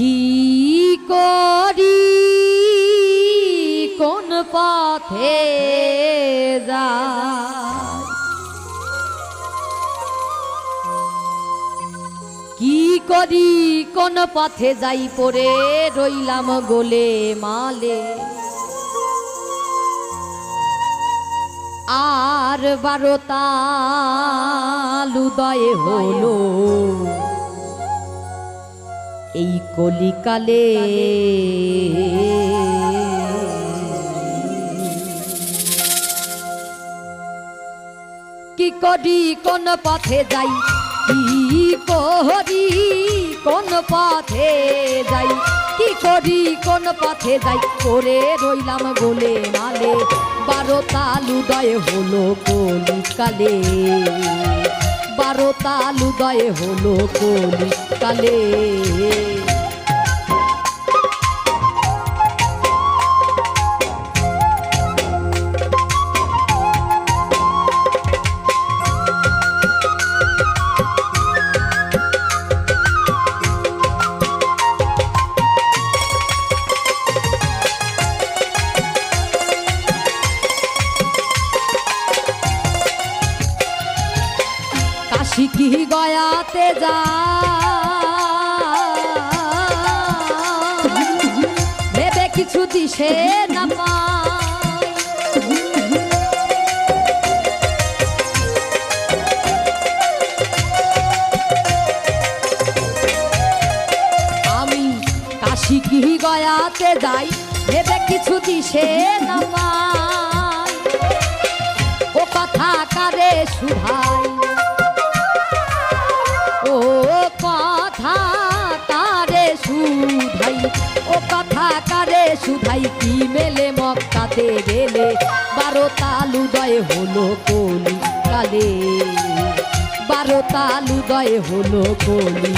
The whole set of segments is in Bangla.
কি করি? কোন পথে যায় কি করি? কোন পথে যাই? পরে রইলাম গোলে মালে। আর বারোতা উদয় হলো। এই কলিকালে কি করি, কোন পথে যাই? কি করি, কোন পথে যাই? কি করি, কোন পথে যাই? করে রইলাম গোলে মালে, বারো তালুদয় হলো কলিকালে। বারো তালুদয় হলো কলিকালে। গয়াতে যা ভেবে কিছু দিশে না পাই। আমি কাশি কি গয়াতে যাই, ভেবে কিছু দিশে না পাই। ও কথা কারে শুধাই সুধাই কি মেলে মক্কাতে গেলে? বারো তালুদয় হলো কলি কালে বারো তালুদয় হলো কলি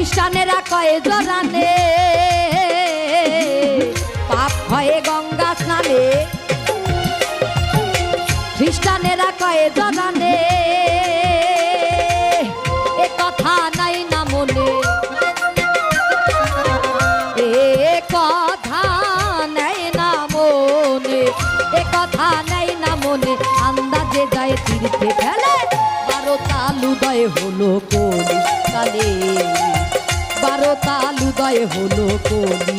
খ্রিস্টানেরা কয়ে জরানে পাপ হয়ে গঙ্গা স্নানে। খ্রিস্টানেরা কয়ে জরানে যায় তীর্থে ফেলে। বারো তালুদয় হলো কলি কালে বারো তালুদয় হলো কলি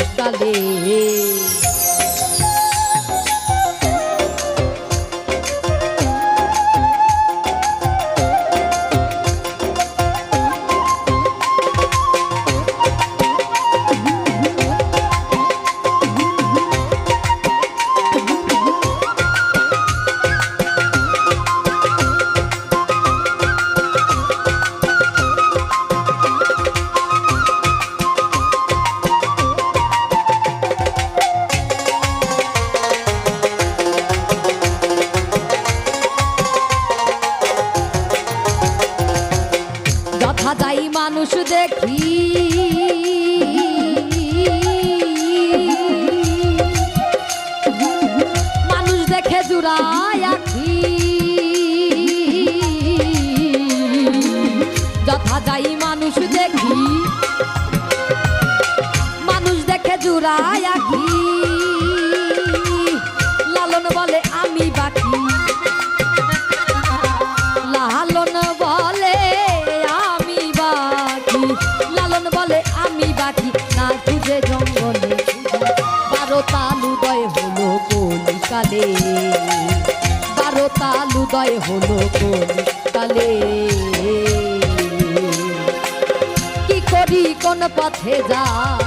মানুষ দেখি। হলো কালে কি করি, কোন পথে যাই?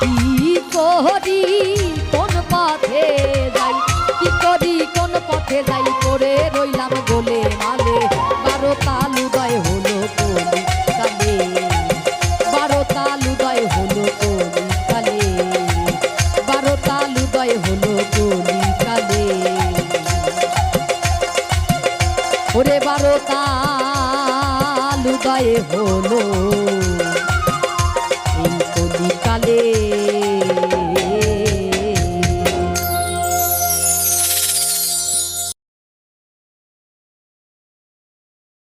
কি করি, কোন পথে যাই? কি করি, কোন পথে যাই? করে রইলাম বলে মালে। বারো তাল উদয় হলো কোন কালে বারো তাল উদয় হলো কোন কালে বারো তাল উদয় হলো হলো।